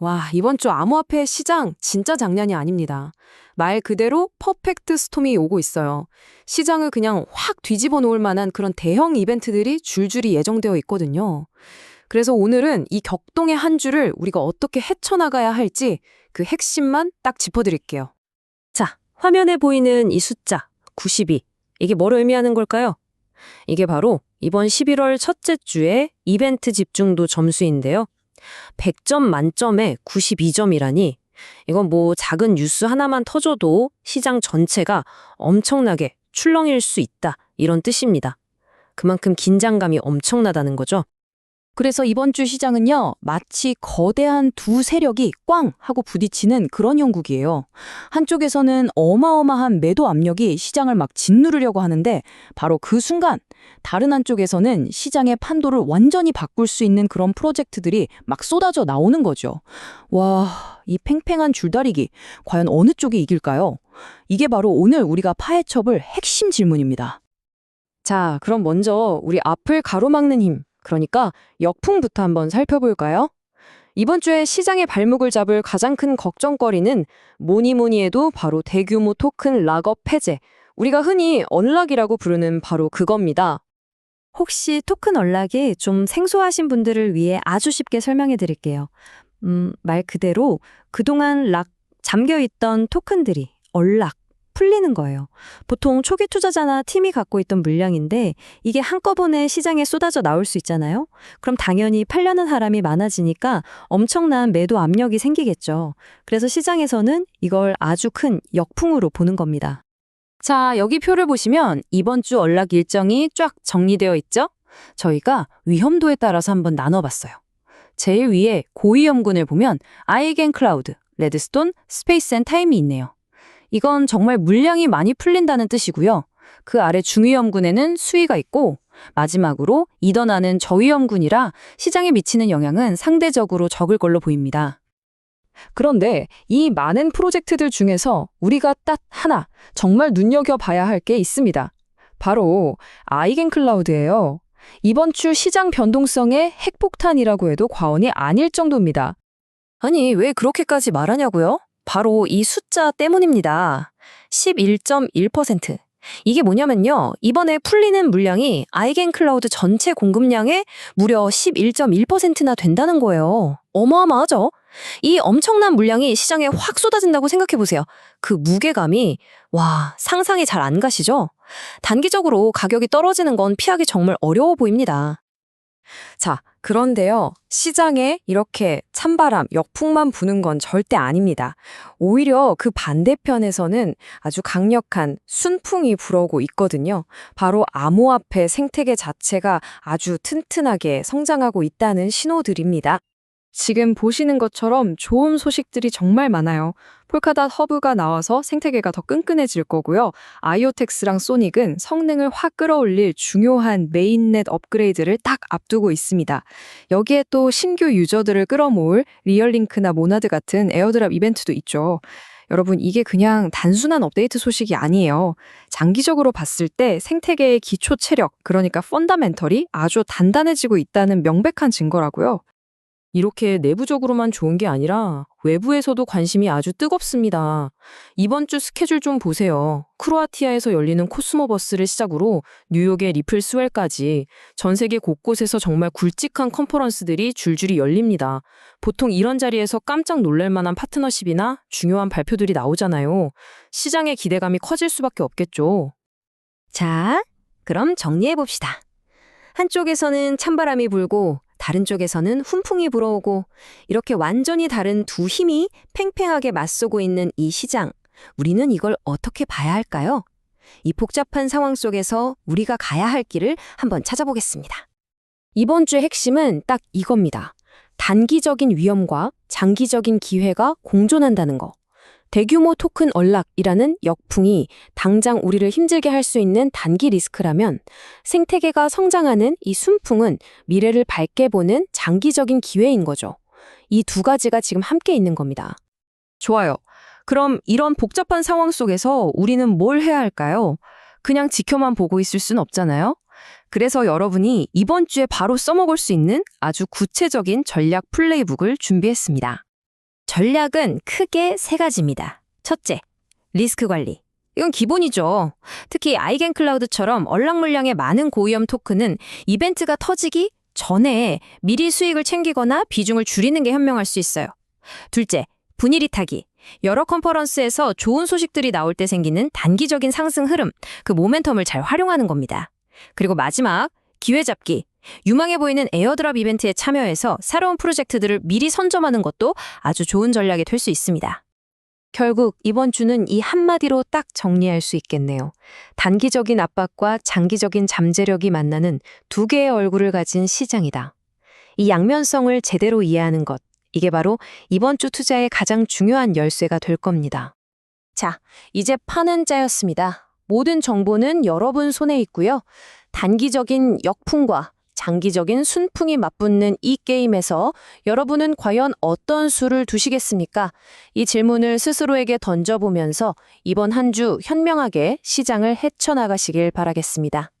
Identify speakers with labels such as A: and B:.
A: 와, 이번 주 암호화폐 시장 진짜 장난이 아닙니다. 말 그대로 퍼펙트 스톰이 오고 있어요. 시장을 그냥 확 뒤집어 놓을 만한 그런 대형 이벤트들이 줄줄이 예정되어 있거든요. 그래서 오늘은 이 격동의 한 주를 우리가 어떻게 헤쳐나가야 할지 그 핵심만 딱 짚어드릴게요.
B: 자, 화면에 보이는 이 숫자 92. 이게 뭘 의미하는 걸까요? 이게 바로 이번 11월 첫째 주의 이벤트 집중도 점수인데요. 100점 만점에 92점이라니 이건 뭐 작은 뉴스 하나만 터져도 시장 전체가 엄청나게 출렁일 수 있다 이런 뜻입니다. 그만큼 긴장감이 엄청나다는 거죠.
C: 그래서 이번 주 시장은요, 마치 거대한 두 세력이 꽝 하고 부딪히는 그런 형국이에요. 한쪽에서는 어마어마한 매도 압력이 시장을 막 짓누르려고 하는데, 바로 그 순간, 다른 한쪽에서는 시장의 판도를 완전히 바꿀 수 있는 그런 프로젝트들이 막 쏟아져 나오는 거죠. 와, 이 팽팽한 줄다리기, 과연 어느 쪽이 이길까요? 이게 바로 오늘 우리가 파헤쳐볼 핵심 질문입니다.
A: 자, 그럼 먼저 우리 앞을 가로막는 힘, 그러니까 역풍부터 한번 살펴볼까요? 이번 주에 시장의 발목을 잡을 가장 큰 걱정거리는 뭐니 뭐니 해도 바로 대규모 토큰 락업 폐쇄, 우리가 흔히 언락이라고 부르는 바로 그겁니다.
B: 혹시 토큰 언락이 좀 생소하신 분들을 위해 아주 쉽게 설명해 드릴게요. 음, 말 그대로 그동안 락 잠겨 있던 토큰들이 언락 풀리는 거예요. 보통 초기 투자자나 팀이 갖고 있던 물량인데 이게 한꺼번에 시장에 쏟아져 나올 수 있잖아요. 그럼 당연히 팔려는 사람이 많아지니까 엄청난 매도 압력이 생기겠죠. 그래서 시장에서는 이걸 아주 큰 역풍으로 보는 겁니다.
A: 자, 여기 표를 보시면 이번 주 언락 일정이 쫙 정리되어 있죠? 저희가 위험도에 따라서 한번 나눠봤어요. 제일 위에 고위험군을 보면 아이겐 클라우드, 레드스톤, 스페이스 앤 타임이 있네요. 이건 정말 물량이 많이 풀린다는 뜻이고요. 그 아래 중위험군에는 수위가 있고 마지막으로 이더나는 저위험군이라 시장에 미치는 영향은 상대적으로 적을 걸로 보입니다. 그런데 이 많은 프로젝트들 중에서 우리가 딱 하나 정말 눈여겨봐야 할 게 있습니다. 바로 아이겐 클라우드예요. 이번 주 시장 변동성의 핵폭탄이라고 해도 과언이 아닐 정도입니다.
B: 아니, 왜 그렇게까지 말하냐고요? 바로 이 숫자 때문입니다. 11.1%. 이게 뭐냐면요. 이번에 풀리는 물량이 아이겐 클라우드 전체 공급량의 무려 11.1%나 된다는 거예요. 어마어마하죠? 이 엄청난 물량이 시장에 확 쏟아진다고 생각해 보세요. 그 무게감이 와, 상상이 잘 안 가시죠? 단기적으로 가격이 떨어지는 건 피하기 정말 어려워 보입니다.
A: 자, 그런데요, 시장에 이렇게 찬바람, 역풍만 부는 건 절대 아닙니다. 오히려 그 반대편에서는 아주 강력한 순풍이 불어오고 있거든요. 바로 암호화폐 생태계 자체가 아주 튼튼하게 성장하고 있다는 신호들입니다. 지금 보시는 것처럼 좋은 소식들이 정말 많아요. 폴카닷 허브가 나와서 생태계가 더 끈끈해질 거고요. 아이오텍스랑 소닉은 성능을 확 끌어올릴 중요한 메인넷 업그레이드를 딱 앞두고 있습니다. 여기에 또 신규 유저들을 끌어모을 리얼링크나 모나드 같은 에어드랍 이벤트도 있죠. 여러분, 이게 그냥 단순한 업데이트 소식이 아니에요. 장기적으로 봤을 때 생태계의 기초 체력, 그러니까 펀다멘털이 아주 단단해지고 있다는 명백한 증거라고요. 이렇게 내부적으로만 좋은 게 아니라 외부에서도 관심이 아주 뜨겁습니다. 이번 주 스케줄 좀 보세요. 크로아티아에서 열리는 코스모버스를 시작으로 뉴욕의 리플 스웰까지 전 세계 곳곳에서 정말 굵직한 컨퍼런스들이 줄줄이 열립니다. 보통 이런 자리에서 깜짝 놀랄 만한 파트너십이나 중요한 발표들이 나오잖아요. 시장의 기대감이 커질 수밖에 없겠죠.
B: 자, 그럼 정리해 봅시다. 한쪽에서는 찬바람이 불고 다른 쪽에서는 훈풍이 불어오고 이렇게 완전히 다른 두 힘이 팽팽하게 맞서고 있는 이 시장. 우리는 이걸 어떻게 봐야 할까요? 이 복잡한 상황 속에서 우리가 가야 할 길을 한번 찾아보겠습니다.
A: 이번 주의 핵심은 딱 이겁니다. 단기적인 위험과 장기적인 기회가 공존한다는 거. 대규모 토큰 언락이라는 역풍이 당장 우리를 힘들게 할 수 있는 단기 리스크라면 생태계가 성장하는 이 순풍은 미래를 밝게 보는 장기적인 기회인 거죠. 이 두 가지가 지금 함께 있는 겁니다. 좋아요. 그럼 이런 복잡한 상황 속에서 우리는 뭘 해야 할까요? 그냥 지켜만 보고 있을 순 없잖아요. 그래서 여러분이 이번 주에 바로 써먹을 수 있는 아주 구체적인 전략 플레이북을 준비했습니다.
B: 전략은 크게 세 가지입니다. 첫째, 리스크 관리. 이건 기본이죠. 특히 아이겐 클라우드처럼 얼락 물량의 많은 고위험 토큰은 이벤트가 터지기 전에 미리 수익을 챙기거나 비중을 줄이는 게 현명할 수 있어요. 둘째, 분위기 타기. 여러 컨퍼런스에서 좋은 소식들이 나올 때 생기는 단기적인 상승 흐름, 그 모멘텀을 잘 활용하는 겁니다. 그리고 마지막, 기회 잡기. 유망해 보이는 에어드랍 이벤트에 참여해서 새로운 프로젝트들을 미리 선점하는 것도 아주 좋은 전략이 될 수 있습니다.
A: 결국 이번 주는 이 한마디로 딱 정리할 수 있겠네요. 단기적인 압박과 장기적인 잠재력이 만나는 두 개의 얼굴을 가진 시장이다. 이 양면성을 제대로 이해하는 것, 이게 바로 이번 주 투자의 가장 중요한 열쇠가 될 겁니다. 자, 이제 판은 짜였습니다. 모든 정보는 여러분 손에 있고요. 단기적인 역풍과 장기적인 순풍이 맞붙는 이 게임에서 여러분은 과연 어떤 수를 두시겠습니까? 이 질문을 스스로에게 던져보면서 이번 한 주 현명하게 시장을 헤쳐나가시길 바라겠습니다.